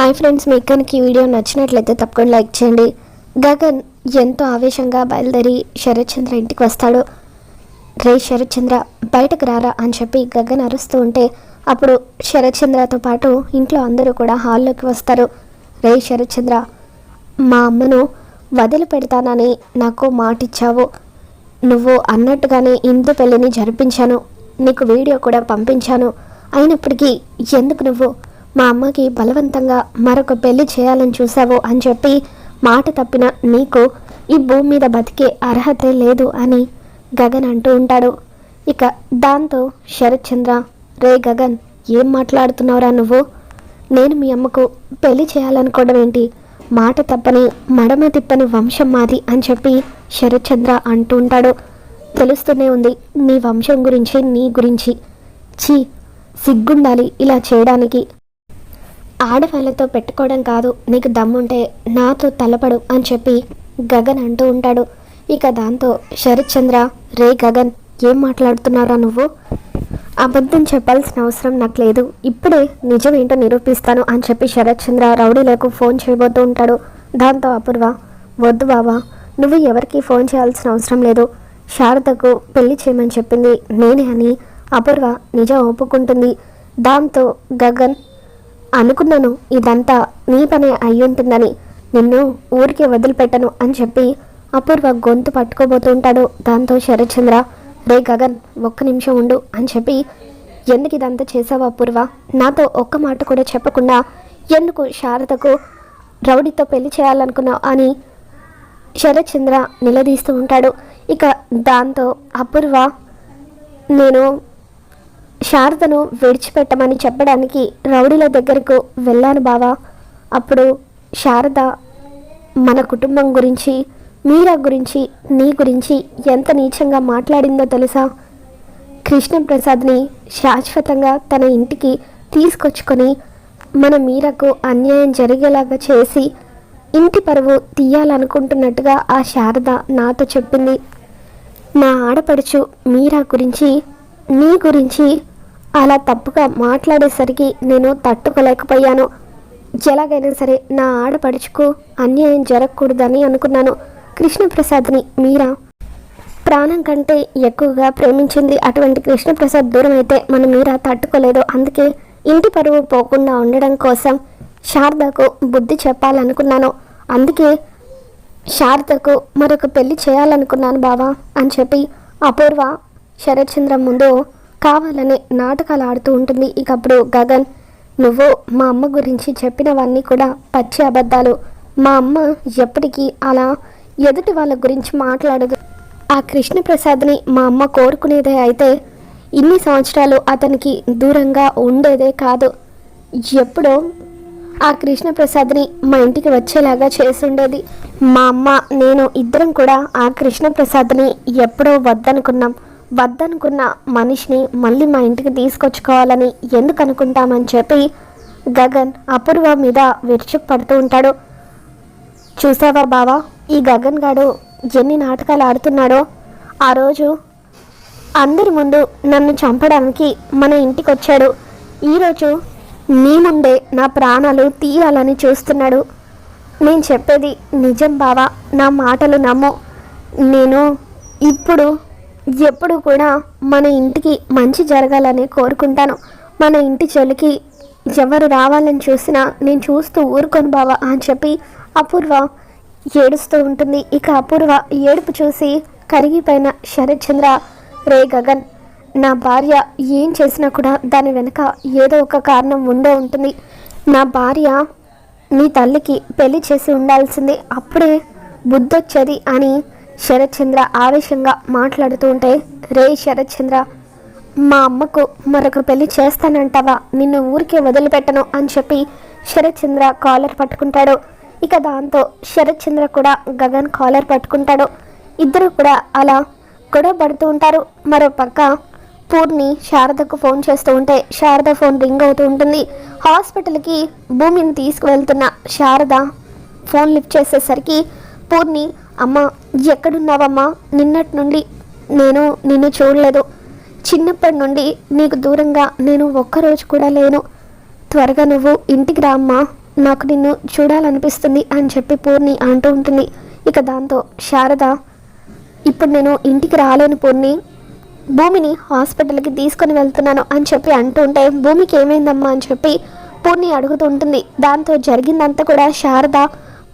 Hi friends మీకు కనుక ఈ వీడియో నచ్చినట్లయితే తప్పకుండా లైక్ చేయండి. గగన్ ఎంతో ఆవేశంగా బయలుదేరి శరత్చంద్ర ఇంటికి వస్తాడు. రే శరత్చంద్ర బయటకు రారా? అని చెప్పి గగన్ అరుస్తూ ఉంటే అప్పుడు శరత్చంద్రతో పాటు ఇంట్లో అందరూ కూడా హాల్లోకి వస్తారు. రే శరత్చంద్ర మా అమ్మను వదిలిపెడతానని నాకు మాట ఇచ్చావు నువ్వు అన్నట్టుగానే ఇందు పెళ్ళిని జరిపించాను. నీకు వీడియో కూడా పంపించాను. అయినప్పటికీ ఎందుకు నువ్వు మా అమ్మకి బలవంతంగా మరొక పెళ్ళి చేయాలని చూసావు అని చెప్పి మాట తప్పిన నీకు ఈ భూమి మీద బతికే అర్హతే లేదు అని గగన్ అంటూ ఉంటాడు. ఇక దాంతో శరత్ చంద్ర రే గగన్ ఏం మాట్లాడుతున్నావురా నువ్వు? నేను మీ అమ్మకు పెళ్ళి చేయాలనుకోవడం ఏంటి? మాట తప్పని మడమ తిప్పని వంశం మాది అని చెప్పి శరత్ చంద్ర అంటూ ఉంటాడు. తెలుస్తూనే ఉంది నీ వంశం గురించి నీ గురించి. ఛీ సిగ్గుండాలి ఇలా చేయడానికి. ఆడవాళ్ళతో పెట్టుకోవడం కాదు. నీకు దమ్ముంటే నాతో తలపడు అని చెప్పి గగన్ అంటూ ఉంటాడు. ఇక దాంతో శరత్ చంద్ర రే గగన్ ఏం మాట్లాడుతున్నారా నువ్వు? అబద్ధం చెప్పాల్సిన అవసరం నాకు లేదు. ఇప్పుడే నిజం ఏంటో నిరూపిస్తాను అని చెప్పి శరత్ చంద్ర రౌడీలకు ఫోన్ చేయబోతూ ఉంటాడు. దాంతో అపూర్వ వద్దు బావా నువ్వు ఎవరికి ఫోన్ చేయాల్సిన అవసరం లేదు. శారదకు పెళ్ళి చేయమని చెప్పింది నేనే అని అపూర్వ నిజం ఒప్పుకుంటుంది. దాంతో గగన్ అనుకున్నాను ఇదంతా నీ పనే అయ్యుంటుందని. నిన్ను ఊరికే వదిలిపెట్టను అని చెప్పి అపూర్వ గొంతు పట్టుకోబోతుంటాడు దాంతో శరత్చంద్ర రే గగన్ ఒక్క నిమిషం ఉండు అని చెప్పి ఎందుకు ఇదంతా చేసావు అపూర్వ? నాతో ఒక్క మాట కూడా చెప్పకుండా ఎందుకు శారదకు రౌడీతో పెళ్ళి చేయాలనుకున్నావు? అని శరత్చంద్ర నిలదీస్తూ ఉంటాడు. ఇక దాంతో అపూర్వ నేను శారదను విడిచిపెట్టమని చెప్పడానికి రౌడీల దగ్గరకు వెళ్ళాను బావా. అప్పుడు శారద మన కుటుంబం గురించి మీరా గురించి నీ గురించి ఎంత నీచంగా మాట్లాడిందో తెలుసా? కృష్ణప్రసాద్ని శాశ్వతంగా తన ఇంటికి తీసుకొచ్చుకొని మన మీరకు అన్యాయం జరిగేలాగా చేసి ఇంటి పరువు తీయాలనుకుంటున్నట్టుగా ఆ శారద నాతో చెప్పింది. నా ఆడపడుచు మీరా గురించి నీ గురించి అలా తప్పుగా మాట్లాడేసరికి నేను తట్టుకోలేకపోయాను. ఎలాగైనా సరే నా ఆడపడుచుకు అన్యాయం జరగకూడదని అనుకున్నాను. కృష్ణప్రసాద్ని మీరా? ప్రాణం కంటే ఎక్కువగా ప్రేమించింది అటువంటి కృష్ణప్రసాద్ దూరం అయితే మన మీరా తట్టుకోలేదు. అందుకే ఇంటి పరువు పోకుండా ఉండడం కోసం శారదకు బుద్ధి చెప్పాలనుకున్నాను. అందుకే శారదకు మరొక పెళ్ళి చేయాలనుకున్నాను బావా అని చెప్పి అపూర్వ శరత్చంద్ర ముందు కావాలని నాటకాలు ఆడుతూ ఉంటుంది. ఇక అప్పుడు గగన్ నువ్వు మా అమ్మ గురించి చెప్పినవన్నీ కూడా పచ్చి అబద్ధాలు. మా అమ్మ ఎప్పటికీ అలా ఎదుటి వాళ్ళ గురించి మాట్లాడదు. ఆ కృష్ణప్రసాద్ని మా అమ్మ కోరుకునేదే అయితే ఇన్ని సంవత్సరాలు అతనికి దూరంగా ఉండేదే కాదు. ఎప్పుడో ఆ కృష్ణప్రసాద్ని మా ఇంటికి వచ్చేలాగా చేసుండేది. మా అమ్మ నేను ఇద్దరం కూడా ఆ కృష్ణప్రసాద్ని ఎప్పుడో వద్దనుకున్నాం. వద్దనుకున్న మనిషిని మళ్ళీ మా ఇంటికి తీసుకొచ్చుకోవాలని ఎందుకు అనుకుంటామని చెప్పి గగన్ అపూర్వ మీద విరుచుకు పడుతూ ఉంటాడు. చూసావా బావా ఈ గగన్ గాడు ఎన్ని నాటకాలు ఆడుతున్నాడో. ఆ రోజు అందరి ముందు నన్ను చంపడానికి మన ఇంటికి వచ్చాడు ఈరోజు నీ ముందే నా ప్రాణాలు తీయాలని చూస్తున్నాడు. నేను చెప్పేది నిజం బావా నా మాటలు నమ్ము. నేను ఇప్పుడు ఎప్పుడు కూడా మన ఇంటికి మంచి జరగాలని కోరుకుంటాను. మన ఇంటి చెలికి ఎవరు రావాలని చూసినా నేను చూస్తూ ఊరుకొని బావా అని చెప్పి అపూర్వ ఏడుస్తూ ఉంటుంది. ఇక అపూర్వ ఏడుపు చూసి కరిగిపోయిన శరత్చంద్ర రే గగన్ నా భార్య ఏం చేసినా కూడా దాని వెనుక ఏదో ఒక కారణం ఉండే ఉంటుంది. నా భార్య నీ తల్లికి పెళ్ళి చేసి ఉండాల్సింది అప్పుడే బుద్ధొచ్చేది అని శరత్చంద్ర ఆవేశంగా మాట్లాడుతూ ఉంటే రే శరత్చంద్ర మా అమ్మకు మరొక పెళ్ళి చేస్తానంటావా? నిన్ను ఊరికే వదిలిపెట్టను అని చెప్పి శరత్ చంద్ర కాలర్ పట్టుకుంటాడు. ఇక దాంతో శరత్ చంద్ర కూడా గగన్ కాలర్ పట్టుకుంటాడు. ఇద్దరు కూడా అలా గొడవ పడుతూ ఉంటారు. మరో పక్క పూర్ణి శారదకు ఫోన్ చేస్తూ ఉంటే శారద ఫోన్ రింగ్ అవుతూ ఉంటుంది. హాస్పిటల్కి భూమిని తీసుకువెళ్తున్న శారద ఫోన్ లిఫ్ట్ చేసేసరికి పూర్ణి అమ్మ ఎక్కడున్నావమ్మా? నిన్నటి నుండి నేను నిన్ను చూడలేదు. చిన్నప్పటి నుండి నీకు దూరంగా నేను ఒక్కరోజు కూడా లేను. త్వరగా నువ్వు ఇంటికి రా అమ్మా. నాకు నిన్ను చూడాలనిపిస్తుంది అని చెప్పి పూర్ణి అంటూ ఉంటుంది. ఇక దాంతో శారద ఇప్పుడు నేను ఇంటికి రాలేను పూర్ణి. భూమిని హాస్పిటల్కి తీసుకొని వెళ్తున్నాను అని చెప్పి అంటూ ఉంటే భూమికి ఏమైందమ్మా అని చెప్పి పూర్ణి అడుగుతూ ఉంటుంది. దాంతో జరిగిందంతా కూడా శారద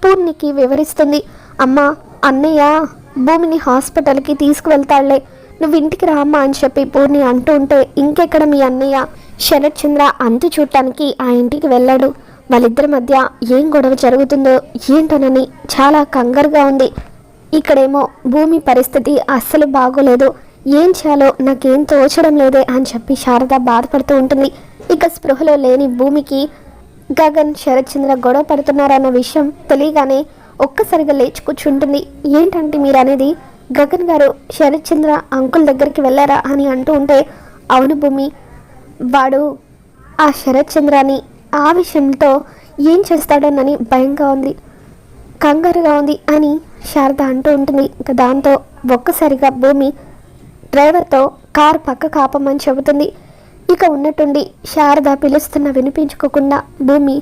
పూర్ణికి వివరిస్తుంది. అమ్మ అన్నయ్య భూమిని హాస్పిటల్కి తీసుకువెళ్తాడులే. నువ్వు ఇంటికి రామ్మా అని చెప్పి పూర్ణి అంటూ ఉంటే ఇంకెక్కడ మీ అన్నయ్య? శరత్ చంద్ర అంతు చూడటానికి ఆ ఇంటికి వెళ్ళాడు. వాళ్ళిద్దరి మధ్య ఏం గొడవ జరుగుతుందో ఏంటోనని చాలా కంగారుగా ఉంది. ఇక్కడేమో భూమి పరిస్థితి అస్సలు బాగోలేదు. ఏం చేయాలో నాకేం తోచడం లేదే అని చెప్పి శారద బాధపడుతూ ఉంటుంది. ఇక స్పృహలో లేని భూమికి గగన్ శరత్చంద్ర గొడవ పడుతున్నారన్న విషయం తెలియగానే ఒక్కసారిగా లేచి కూర్చుంటుంది ఏంటంటే మీరు అనేది గగన్ గారు శరత్చంద్ర అంకుల్ దగ్గరికి వెళ్ళారా అని అంటూ ఉంటే అవును భూమి వాడు ఆ శరత్చంద్రాని ఆ విషయంతో ఏం చేస్తాడోనని భయంగా ఉంది కంగారుగా ఉంది అని శారద అంటూ ఉంటుంది. ఇంకా దాంతో ఒక్కసారిగా భూమి డ్రైవర్తో కార్ పక్క కాపమని చెబుతుంది. ఇక ఉన్నట్టుండి శారద పిలుస్తున్న వినిపించుకోకుండా భూమి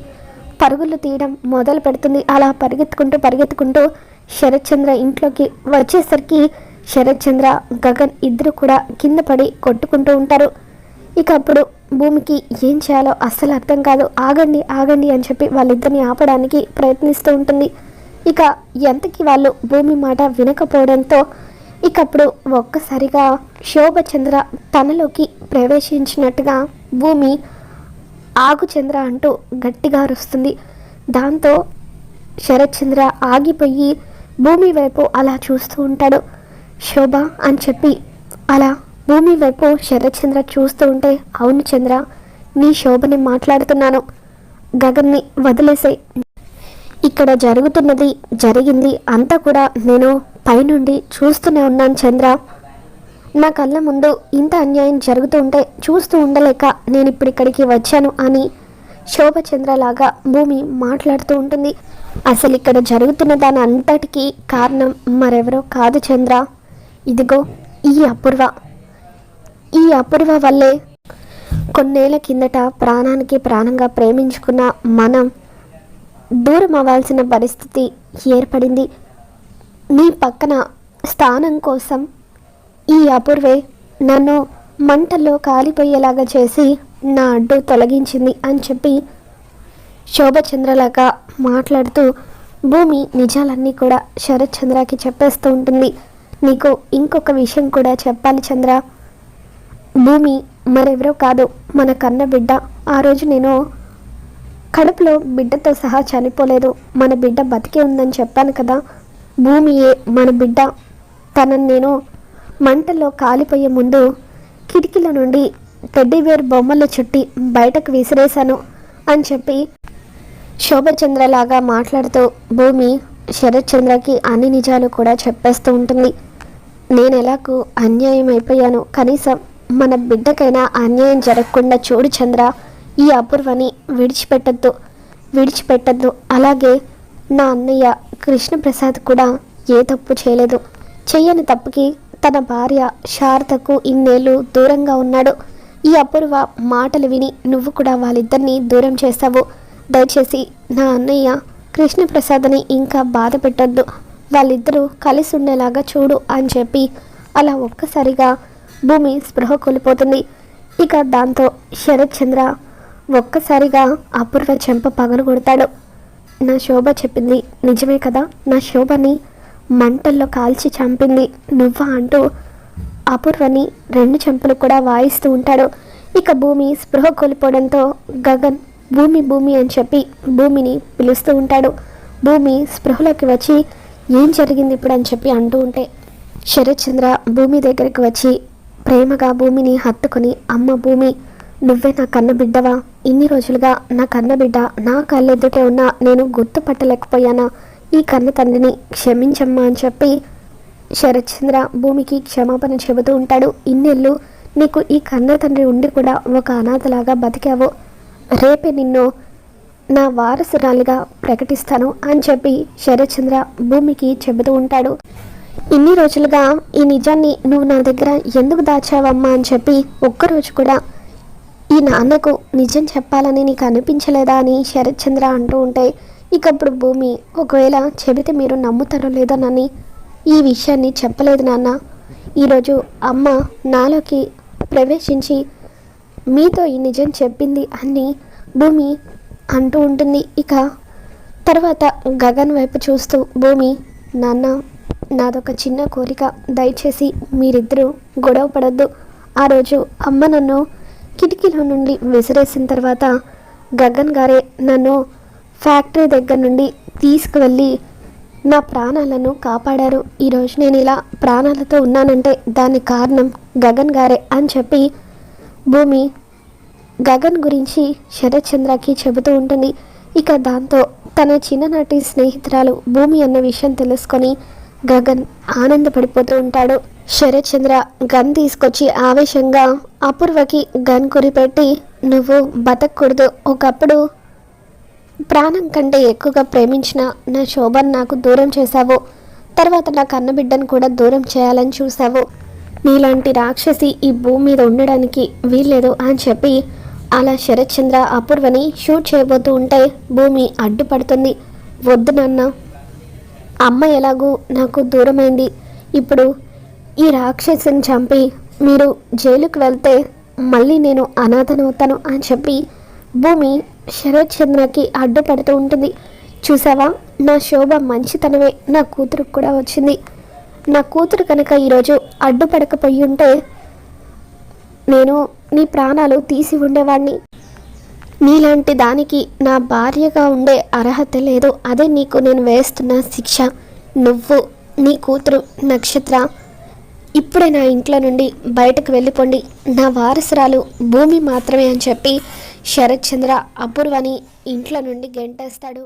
పరుగులు తీయడం మొదలు పెడుతుంది. అలా పరిగెత్తుకుంటూ పరిగెత్తుకుంటూ శరత్చంద్ర ఇంట్లోకి వచ్చేసరికి శరత్చంద్ర గగన్ ఇద్దరు కూడా కింద పడి కొట్టుకుంటూ ఉంటారు. ఇక అప్పుడు భూమికి ఏం చేయాలో అస్సలు అర్థం కాదు. ఆగండి ఆగండి అని చెప్పి వాళ్ళిద్దరిని ఆపడానికి ప్రయత్నిస్తూ ఉంటుంది. ఇక ఎంతకి వాళ్ళు భూమి మాట వినకపోవడంతో ఇక అప్పుడు ఒక్కసారిగా శోభచంద్ర తనలోకి ప్రవేశించినట్టుగా భూమి ఆగు చంద్ర అంటూ గట్టిగా అరుస్తుంది. దాంతో శరత్చంద్ర ఆగిపోయి భూమి వైపు అలా చూస్తూ ఉంటాడు. శోభ అని చెప్పి అలా భూమి వైపు శరత్చంద్ర చూస్తూ ఉంటే అవును చంద్ర నీ శోభని మాట్లాడుతున్నాను. గగన్ని వదిలేసే. ఇక్కడ జరుగుతున్నది జరిగింది అంతా కూడా నేను పైనుండి చూస్తూనే ఉన్నాను చంద్ర. నా కళ్ళ ముందు ఇంత అన్యాయం జరుగుతూ ఉంటే చూస్తూ ఉండలేక నేను ఇప్పుడు ఇక్కడికి వచ్చాను అని శోభచంద్రలాగా భూమి మాట్లాడుతూ ఉంటుంది. అసలు ఇక్కడ జరుగుతున్న దాని అంతటికీ కారణం మరెవరో కాదు చంద్ర. ఇదిగో ఈ అపూర్వ. ఈ అపూర్వ వల్లే కొన్నేళ్ళ కిందట ప్రాణానికి ప్రాణంగా ప్రేమించుకున్న మనం దూరం అవ్వాల్సిన పరిస్థితి ఏర్పడింది. నీ పక్కన స్థానం కోసం ఈ అపూర్వే నన్ను మంటల్లో కాలిపోయేలాగా చేసి నా అడ్డు తొలగించింది అని చెప్పి శోభచంద్రలాగా మాట్లాడుతూ భూమి నిజాలన్నీ కూడా శరత్ చంద్రకి చెప్పేస్తూ ఉంటుంది. నీకు ఇంకొక విషయం కూడా చెప్పాలి చంద్ర. భూమి మరెవరో కాదు మన కన్న బిడ్డ. ఆ రోజు నేను కడుపులో బిడ్డతో సహా చనిపోలేదు. మన బిడ్డ బతికే ఉందని చెప్పాను కదా. భూమియే మన బిడ్డ. తనని నేను మంటల్లో కాలిపోయే ముందు కిటికీల నుండి టెడ్డీవేర్ బొమ్మలు చుట్టి బయటకు విసిరేశాను అని చెప్పి శోభచంద్రలాగా మాట్లాడుతూ భూమి శరత్చంద్రకి అన్ని నిజాలు కూడా చెప్పేస్తూ ఉంటుంది. నేను ఎలాగూ అన్యాయం అయిపోయాను. కనీసం మన బిడ్డకైనా అన్యాయం జరగకుండా చూడు చంద్ర ఈ అపూర్వని విడిచిపెట్టద్దు. విడిచిపెట్టద్దు. అలాగే నా అన్నయ్య కృష్ణప్రసాద్ కూడా ఏ తప్పు చేయలేదు. చెయ్యని తప్పుకి తన భార్య శారదకు ఇన్నేళ్ళు దూరంగా ఉన్నాడు. ఈ అపూర్వ మాటలు విని నువ్వు కూడా వాళ్ళిద్దరినీ దూరం చేస్తావు. దయచేసి నా అన్నయ్య కృష్ణప్రసాద్ని ఇంకా బాధ పెట్టొద్దు వాళ్ళిద్దరూ కలిసి ఉండేలాగా చూడు అని చెప్పి అలా ఒక్కసారిగా భూమి స్పృహ కోల్పోతుంది. ఇక దాంతో శరత్ చంద్ర ఒక్కసారిగా అపూర్వ చెంప పగలు కొడతాడు నా శోభ చెప్పింది నిజమే కదా? నా శోభని మంటల్లో కాల్చి చంపింది. నువ్వా అంటూ అపూర్వని రెండు చెంపలు కూడా వాయిస్తూ ఉంటాడు. ఇక భూమి స్పృహ కోల్పోవడంతో గగన్ భూమి భూమి అని చెప్పి భూమిని పిలుస్తూ ఉంటాడు. భూమి స్పృహలోకి వచ్చి ఏం జరిగింది ఇప్పుడు అని చెప్పి అంటూ ఉంటే శరత్చంద్ర భూమి దగ్గరికి వచ్చి ప్రేమగా భూమిని హత్తుకుని అమ్మ భూమి నువ్వే నా కన్న బిడ్డవా? ఇన్ని రోజులుగా నా కన్న బిడ్డ నా కళ్ళెదుటే ఉన్నా నేను గుర్తుపట్టలేకపోయానా? ఈ కన్న తండ్రిని క్షమించమ్మా అని చెప్పి శరత్చంద్ర భూమికి క్షమాపణ చెబుతూ ఉంటాడు. ఇన్నేళ్ళు నీకు ఈ కన్న తండ్రి ఉండి కూడా ఒక అనాథలాగా బతికావు. రేపే నిన్ను నా వారసురాలిగా ప్రకటిస్తాను అని చెప్పి శరత్చంద్ర భూమికి చెబుతూ ఉంటాడు. ఇన్ని రోజులుగా ఈ నిజాన్ని నువ్వు నా దగ్గర ఎందుకు దాచావమ్మా అని చెప్పి ఒక్కరోజు కూడా ఈ నాన్నకు నిజం చెప్పాలని నీకు అనిపించలేదా అని శరత్చంద్ర అంటూ ఉంటే ఇక అప్పుడు భూమి ఒకవేళ చెబితే మీరు నమ్ముతారో లేదో నని ఈ విషయాన్ని చెప్పలేదు నాన్న. ఈరోజు అమ్మ నాలోకి ప్రవేశించి మీతో ఈ నిజం చెప్పింది అని భూమి అంటూ ఉంటుంది. ఇక తర్వాత గగన్ వైపు చూస్తూ భూమి నాన్న నాదొక చిన్న కోరిక. దయచేసి మీరిద్దరూ గొడవ పడద్దు. ఆ రోజు అమ్మ నన్ను కిటికీలో నుండి విసిరేసిన తర్వాత గగన్ గారే నన్ను ఫ్యాక్టరీ దగ్గర నుండి తీసుకువెళ్ళి నా ప్రాణాలను కాపాడారు. ఈరోజు నేను ఇలా ప్రాణాలతో ఉన్నానంటే దానికి కారణం గగన్ గారే అని చెప్పి భూమి గగన్ గురించి శరత్చంద్రకి చెబుతూ ఉంటుంది. ఇక దాంతో తన చిన్ననాటి స్నేహితురాలు భూమి అన్న విషయం తెలుసుకొని గగన్ ఆనందపడిపోతూ ఉంటాడు. శరత్చంద్ర గన్ తీసుకొచ్చి ఆవేశంగా అపూర్వకి గన్ కురిపెట్టి నువ్వు బతకూడదు ఒకప్పుడు ప్రాణం కంటే ఎక్కువగా ప్రేమించిన నా శోభన్ నాకు దూరం చేశావు. తర్వాత నా కన్నబిడ్డను కూడా దూరం చేయాలని చూసావు నీలాంటి రాక్షసి ఈ భూమి మీద ఉండడానికి వీల్లేదు అని చెప్పి అలా శరత్చంద్ర అపూర్వని షూట్ చేయబోతూ ఉంటే భూమి అడ్డుపడుతుంది. వద్దు నాన్న. అమ్మ ఎలాగూ నాకు దూరమైంది. ఇప్పుడు ఈ రాక్షసిని చంపి మీరు జైలుకు వెళ్తే మళ్ళీ నేను అనాథనవుతాను అని చెప్పి భూమి శరత్ చంద్రకి అడ్డుపడుతూ ఉంటుంది. చూసావా? నా శోభ మంచితనమే. నా కూతురు కూడా వచ్చింది. నా కూతురు కనుక ఈరోజు అడ్డుపడకపోయి ఉంటే నేను నీ ప్రాణాలు తీసి ఉండేవాడిని నీలాంటి దానికి నా భార్యగా ఉండే అర్హత లేదు. అదే నీకు నేను వేస్తున్న శిక్ష. నువ్వు నీ కూతురు నక్షత్ర ఇప్పుడే నా ఇంట్లో నుండి బయటకు వెళ్ళిపోండి. నా వారసురాలు భూమి మాత్రమే అని చెప్పి శరత్ చంద్ర అపూర్వని ఇంట్లో నుండి గెంటేస్తాడు.